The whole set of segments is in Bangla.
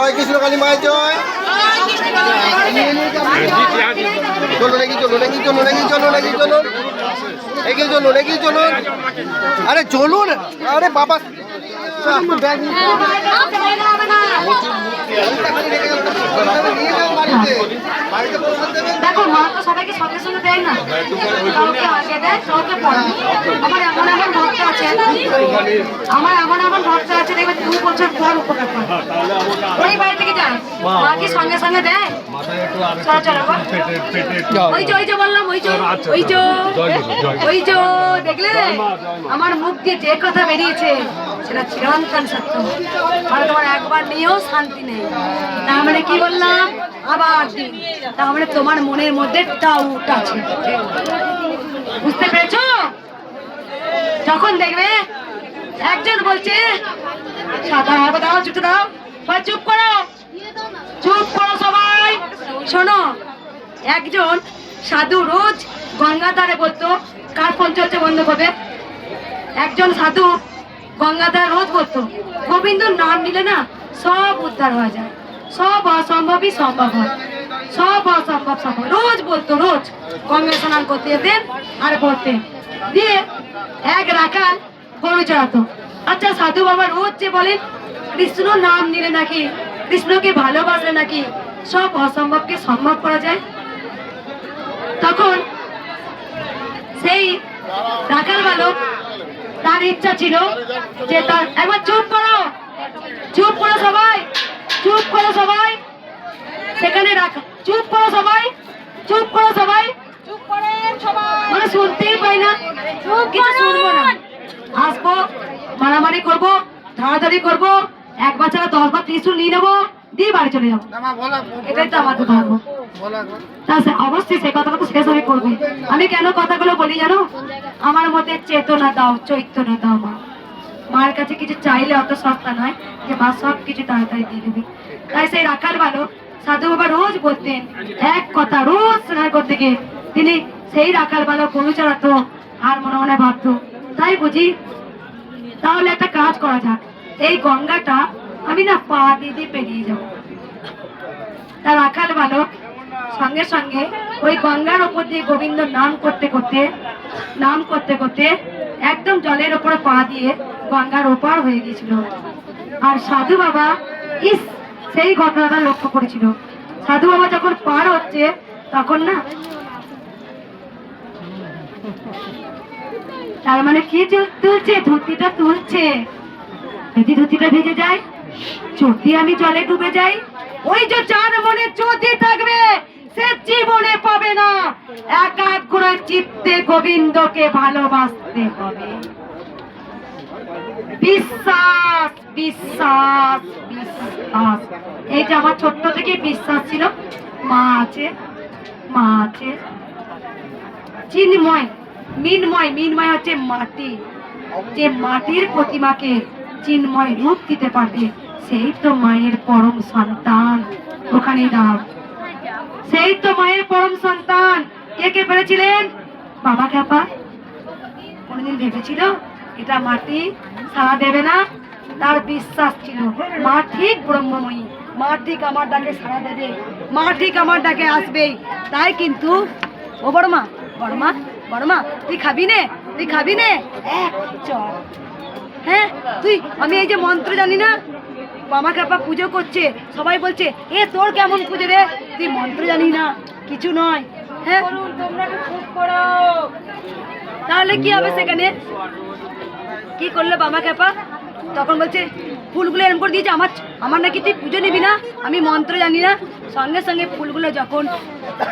জয় কৃষ্ণ কালী মায়ের জয়। চলো নাকি চলো নাকি চলো নাকি চলো নাকি, চলো। এগিয়ে চলুন এগিয়ে চলুন আরে চলুন, আরে বাবা ব্যাগ নিয়ে বাড়িতে বাড়িতে প্রসাদ দেবেন দেখো, মা তো সবাইকে সঙ্গে সঙ্গে দেয় না। কাউকে আগে দেয়, কাউকে পরে। আমার এমন এমন ভক্ত আছে, আমার এমন এমন ভক্ত আছে, দেখবে দু বছর পর উপকার করে। ওই বাড়ি থেকে যায়। মা কি সঙ্গে সঙ্গে দেয়? ওই যে ওই যে বললাম, ওই যে ওই যে ওই যে, দেখলে? আমার মুখ দিয়ে যে কথা বেরিয়েছে, সেটা চিরন্তন সত্য। আর তোমার একবার নিয়েও শান্তি নেই। তার মানে কি বললাম? আবার দিন। তার মানে তোমার মনের মধ্যে ডাউট আছে। বুঝতে পেরেছ? যখন দেখবে, একজন বলছে হবে দাও চুপতে দাও। চুপ করো। চুপ করো সবাই। শোনো, একজন সাধু রোজ গঙ্গা ধারে বলতো, কার ফোন চলছে বন্ধ করবে? একজন সাধু গঙ্গাধার রোজ বলতো, গোবিন্দ নাম নিলে না সব উদ্ধার হয়ে যায়। সব অসম্ভবই সম্ভব হয়। সব অসম্ভব সম্ভব। রোজ বলতো, রোজ। গঙ্গা স্নান করতে যেতেন আর বলতেন দিয়ে এক রাখাল গরু চড়াতো। আচ্ছা সাধু বাবা রোজ যে বলেন কৃষ্ণ নাম নিলে নাকি, কৃষ্ণকে ভালোবাসলে নাকি সব অসম্ভবকে সম্ভব করা যায়? তখন সেই রাখাল বালক তার ইচ্ছা ছিল যে তার, একবার চুপ করো চুপ করো সবাই চুপ করো সবাই। সেখানে রাখ চুপ করো সবাই চুপ করো সবাই। মানে শুনতেই পাই না কিছু শুনব না। আসব মারামারি করব ধারাধারি করব একবার ছাড়া দশ বার ত্রিশুল নিয়ে নেব দিয়ে বাড়ি চলে যাব। এটাই তো আমাদের ধর্ম। তা অবশ্যই সে কথাটা তো শেষ আমি করবে। আমি কেন কথাগুলো বলি জানো? আমার মধ্যে চেতনা দাও চৈতন্য দাও মা। মার কাছে কিছু চাইলে অত সস্তা নয় যে মা সব কিছু তাড়াতাড়ি দিয়ে দেবে। তাই সেই রাখাল ভালো সাধু বাবা রোজ বলতেন, এক কথা রোজ স্নান করতে গিয়ে তিনি সেই রাখাল ভালো গরু চড়াতো আর মনে মনে ভাবতো, তাই বুঝি তাহলে একটা কাজ করা যাক। এই গঙ্গাটা আমি না পা দিয়ে দিয়ে পেরিয়ে যাব। তার রাখাল বালক সঙ্গে সঙ্গে ওই গঙ্গার ওপর দিয়ে গোবিন্দ নাম করতে করতে, নাম করতে করতে একদম জলের ওপরে পা দিয়ে গঙ্গার ওপার হয়ে গেছিল আর সাধু বাবা, ইস, সেই ঘটনাটা লক্ষ্য করেছিল। সাধু বাবা যখন পার হচ্ছে, তখন না তার মানে কি তুলছে? ধুতিটা তুলছে। যদি ধুতিটা ভিজে যায় যদি আমি জলে ডুবে যাই। ওই যে চার মনে যদি থাকবে, সে জীবনে পাবে না। এক এক করে চিত্তে গোবিন্দকে ভালোবাসতে হবে। বিশ্বাস বিশ্বাস বিশ্বাস। এই যে আমার ছোট্ট থেকে বিশ্বাস ছিল, মা আছে মা আছে। চিন্ময়, মিনময় মিনময় হচ্ছে মাটি। যে মাটির প্রতিমাকে চিন্ময় রূপ দিতে পারবে, সেই তো মায়ের পরম সন্তান। ওখানে দাও সেই তো মায়ের পরম সন্তান। কে কে পেরেছিলেন? বাবা খ্যাপা কোনদিন ভেবেছিল? এটা মাটি সারা দেবে না। তার বিশ্বাস ছিল। মা ঠিক ব্রহ্মময়ী। মা ঠিক আমার ডাকে সারা দেবে। মা ঠিক আমার ডাকে আসবেই তাই কিন্তু, ও বড় মা বড় মা বড় মা, তুই খাবি নে? তুই খাবি নে? এক চল হ্যাঁ তুই, আমি এই যে মন্ত্র জানি না মামা কাপা পুজো করছে। সবাই বলছে, এ, তোর কেমন পুজো রে? তুই মন্ত্র জানি না, কিছু নয়। হ্যাঁ? তাহলে কি হবে সেখানে? কি করল বাবা ক্যাপা তখন বলছে, ফুলগুলো এরকম করে দিয়েছে, আমার আমার নাকি তুই পুজো নিবি না? আমি মন্ত্র জানি না। সঙ্গে সঙ্গে ফুলগুলো যখন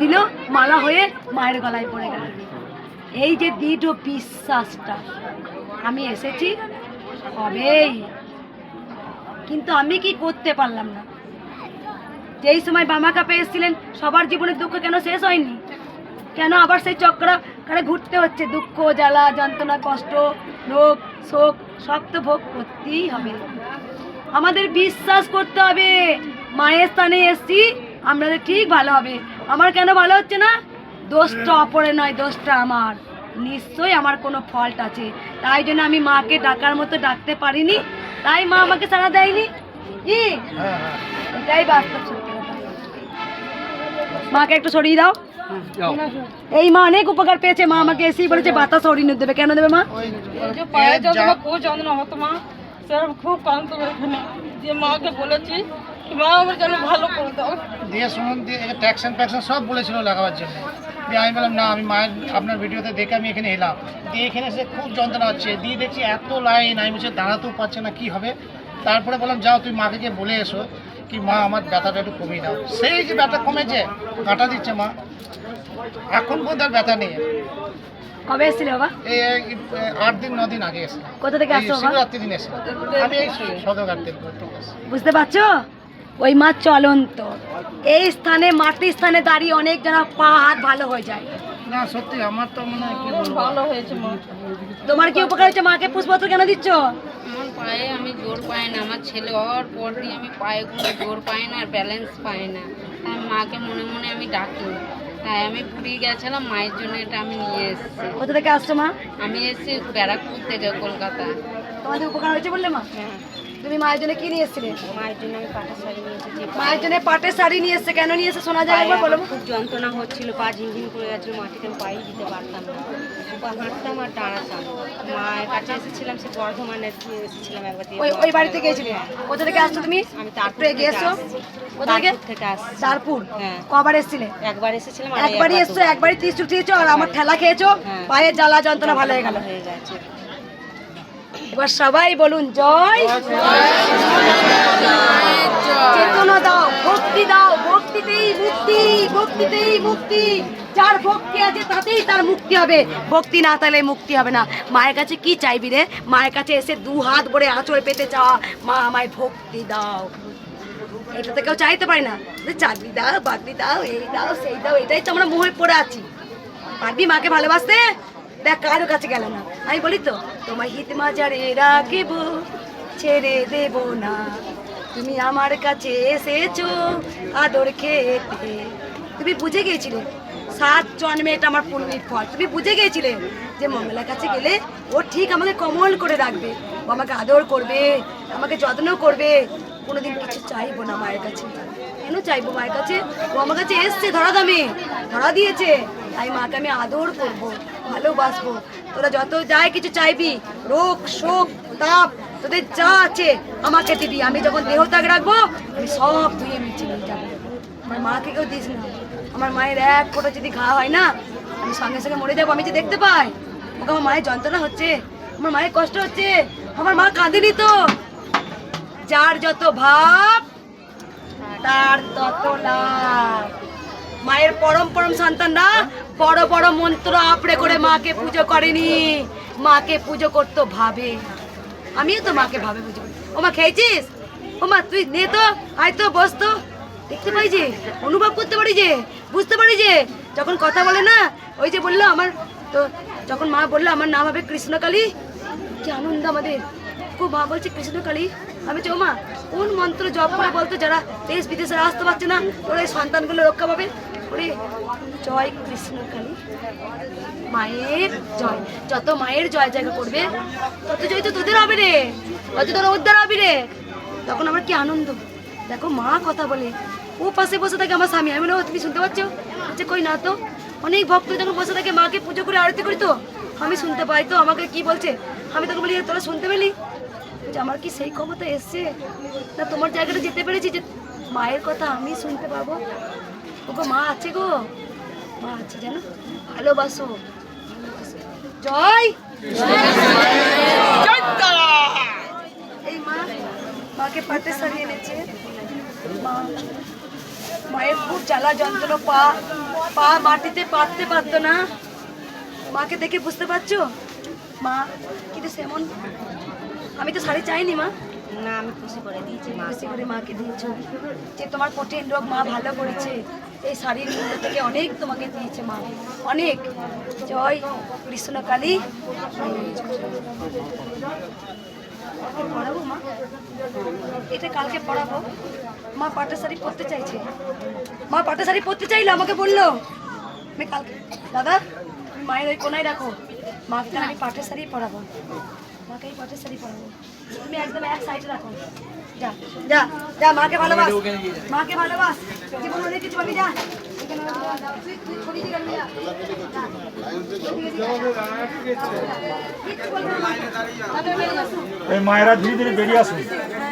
দিল, মালা হয়ে মায়ের গলায় পড়ে গেল। এই যে দৃঢ় বিশ্বাসটা, আমি এসেছি হবেই। কিন্তু আমি কি করতে পারলাম না? যেই সময় বামা কাপে এসেছিলেন, সবার জীবনের দুঃখ কেন শেষ হয়নি? কেন আবার সেই চক্র কারে ঘুরতে হচ্ছে। দুঃখ জ্বালা যন্ত্রণা কষ্ট রোগ শোক সব তো ভোগ করতেই হবে। আমাদের বিশ্বাস করতে হবে। মায়ের স্থানে এসছি আমাদের ঠিক ভালো হবে। আমার কেন ভালো হচ্ছে না? দোষটা অপরে নয় দোষটা আমার। নিশ্চয়ই আমার কোনো ফল্ট আছে। তাই জন্য আমি মাকে ডাকার মতো ডাকতে পারিনি। তাই মা আমাকে সাড়া দেয়নি। কি? এটাই বাস্তব সত্যি কথা। মাকে একটু সরিয়ে দাও। এই মা অনেক উপকার পেয়েছে মা আমাকে এসেই বলেছে বাতাস সরিয়ে দেবে। কেন দেবে মা? যে খুব যন্ত্রণা হতো মা। স্যার খুব এখানে দিয়ে মাকে বলেছি মা আমার যেন ভালো করে দাও। দিয়ে শুনুন দিয়ে ট্যাক্সন ফ্যাকশন সব বলেছিল লাগাবার জন্য। দিয়ে আমি বললাম না আমি মায়ের আপনার ভিডিওতে দেখে আমি এখানে এলাম। দিয়ে এখানে এসে খুব যন্ত্রণা হচ্ছে। দিয়ে দেখছি এত লাইন আমি বলছি দাঁড়াতেও পারছে না কি হবে? তারপরে বললাম যাও তুই মাকে গিয়ে বলে এসো। কি মা আমার ব্যথাটা একটু কমিয়ে দাও। সেই যে ব্যথা কমেছে কাটা দিচ্ছে মা। এখন পর্যন্ত আর ব্যথা নেই। কবে এসেছিলে বাবা? এই আট দিন ন দিন আগে এসেছিলাম কোথা থেকে আসছো শিবরাত্রি দিন এসেছিলাম আমি এই সদরঘাট থেকে বুঝতে পারছ? ওই মা চলন্ত। এই স্থানে মাটির স্থানে দাঁড়িয়ে অনেক জনা পা হাত ভালো হয়ে যায়। না সত্যি আমার তো মনে হয় কি বলব? ভালো হয়েছে মা তোমার কি উপকার হচ্ছে মাকে পুষ্পত্র কেন দিচ্ছ? আমার পায়ে আমি জোর পাই না আমার ছেলে হওয়ার পর দিয়ে আমি পায়ে কোনো জোর পাই না আর ব্যালেন্স পাই না। তাই মাকে মনে মনে আমি ডাকি। তাই আমি পুরী গেছিলাম মায়ের জন্য এটা আমি নিয়ে এসেছি। কোথা থেকে আসছো মা? আমি এসেছি ব্যারাকপুর থেকে কলকাতা। তোমাদের উপকার হয়েছে বললে মা? হ্যাঁ। তুমি মায়ের জন্য কি নিয়ে এসেছিলে? মায়ের জন্য আমি পাটা শাড়ি নিয়ে এসেছি। মায়ের জন্য পাটের শাড়ি নিয়ে এসেছে কেন নিয়ে এসে শোনা যায় একবার বলো খুব যন্ত্রণা হচ্ছিল পা ঝিনঝিন করে যাচ্ছিল মাটিতে আমি পায়ে দিতে পারতাম না। হাঁটতাম আর দাঁড়াতাম মায়ের কাছে এসেছিলাম সে বর্ধমানে এসেছিলাম একবার ওই ওই বাড়িতে গিয়েছিলে কোথা থেকে আসছো তুমি? আমি তারপর কোথা থেকে? থেকে আসছি। চারপুর হ্যাঁ। কবার এসেছিলে? একবার এসেছিলাম একবারই একবার এসছো একবারই তিরিশ আর আমার ঠেলা খেয়েছো। হ্যাঁ। পায়ের জ্বালা যন্ত্রণা ভালো হয়ে গেল। হয়ে গেছে। এবার সবাই বলুন জয় চেতনা দাও ভক্তি দাও ভক্তিতেই মুক্তি ভক্তিতেই মুক্তি। যার ভক্তি আছে তাতেই তার মুক্তি হবে। ভক্তি না তাহলে মুক্তি হবে না। মায়ের কাছে কি চাইবি রে? মায়ের কাছে এসে দু হাত ভরে আঁচড় পেতে চাওয়া মা আমায় ভক্তি দাও। এটা তো কেউ চাইতে পারে না। চাকরি দাও বাকরি দাও এই দাও সেই দাও এটাই তো আমরা মোহে পড়ে আছি। পারবি মাকে ভালোবাসতে? দেখ, কারও কাছে গেল না। আমি বলি তো তোমার হিত মাজারে রাখিব, ছেড়ে দেব না। তুমি আমার কাছে এসেছ, আদর খেতে তুমি বুঝে গিয়েছিলে, সাত জন্মে এটা আমার পুণ্যের ফল। তুমি বুঝে গিয়েছিলে যে মঙ্গলার কাছে গেলে ও ঠিক আমাকে কমল করে রাখবে। ও আমাকে আদর করবে, আমাকে যত্ন করবে। কোনোদিন কিছু চাইব না মায়ের কাছে। কেন চাইব মায়ের কাছে? ও আমার কাছে এসছে, ধরা দামে, ধরা দিয়েছে। তাই মাকে আমি আদর করব। ভালোবাসবো। তোরা যত যাই কিছু চাইবি, রোগ, শোক, তাপ, তোদের যা আছে আমাকে দিবি। আমি যখন দেহ ত্যাগ রাখব, আমি সব ধুয়ে মিছে নিয়ে যাব। আমার মাকে কেউ দিস না। আমার মায়ের এক ফোঁটা যদি ঘা হয় না, আমি সঙ্গে সঙ্গে মরে যাব। আমি যে দেখতে পাই ওকে আমার মায়ের যন্ত্রণা হচ্ছে, আমার মায়ের কষ্ট হচ্ছে, আমার মা কাঁদেনি তো। যার যত ভাব, তার তত লাভ। মায়ের পরম পরম সন্তানরা বড় বড় মন্ত্র আপড়ে করে মাকে পুজো করেনি। মাকে পুজো করতো ভাবে। আমিও তো মাকে ভাবে পুজো করি। ও মা, খেয়েছিস? ও মা, তুই নে তো, আয় তো, বস তো। দেখতে পাই যে, অনুভব করতে পারি যে, বুঝতে পারি যে, যখন কথা বলে না, ওই যে বলল আমার, তো যখন মা বলল আমার নাম হবে কৃষ্ণকালী, কি আনন্দ আমাদের। খুব মা বলছে, কৃষ্ণকালী, আমি ও মা, কোন মন্ত্র জপ করে বলতো যারা দেশ বিদেশে আসতে পারছে না ওরা এই সন্তানগুলো রক্ষা পাবে? ওরে জয় কৃষ্ণকালী মায়ের জয়। যত মায়ের জয় জায়গা করবে, তত জয় তো তোদের হবে রে। তত তোর উদ্ধার হবে রে। তখন আমার কি আনন্দ? দেখো মা কথা বলে, ও পাশে বসে থাকে আমার স্বামী। আমি তুমি শুনতে পাচ্ছ? বলছে, কই না তো। অনেক ভক্ত যখন বসে থাকে, মাকে পুজো করে, আরতি করি তো, আমি শুনতে পাই তো, আমাকে কি বলছে? আমি তোকে বলি তোরা শুনতে পেলি? যে আমার কি সেই ক্ষমতা এসছে? না, তোমার জায়গাটা যেতে পেরেছি যে মায়ের কথা আমি শুনতে পাবো? ওগো মা আছে গো। মা আছে জানো? ভালোবাসো। জয়। এই মা মাকে পাতে সারিয়ে এনেছে। মা মায়ের খুব জ্বালা যন্ত্রণা পা পা মাটিতে পাততে পারতো না। মাকে দেখে বুঝতে পারছ? মা কিন্তু সেমন। আমি তো শাড়ি চাইনি মা। না আমি খুশি করে দিয়েছি মা। খুশি করে মাকে দিয়েছ। যে তোমার কঠিন রোগ মা ভালো করেছে। এই শাড়ির মধ্যে থেকে অনেক তোমাকে দিয়েছে মা। অনেক। জয় কৃষ্ণকালী কালী। পড়াবো মা? এটা কালকে পড়াবো। মা পাটের শাড়ি পরতে চাইছে। মা পাটের শাড়ি পরতে চাইলো, আমাকে বলল। আমি কালকে দাদা মায়ের ওই কোনায় রাখো। মাকে আমি পাটের শাড়ি পরাবো। মাকে এই পাটের শাড়ি পরাবো। তুমি একদম এক সাইডে রাখো। যা যা যা, মাকে ভালোবাস। মাকে ভালোবাস। জীবন অনেক কিছু পাবি যা মায়েরা ধীরে ধীরে বেরিয়ে আসুন।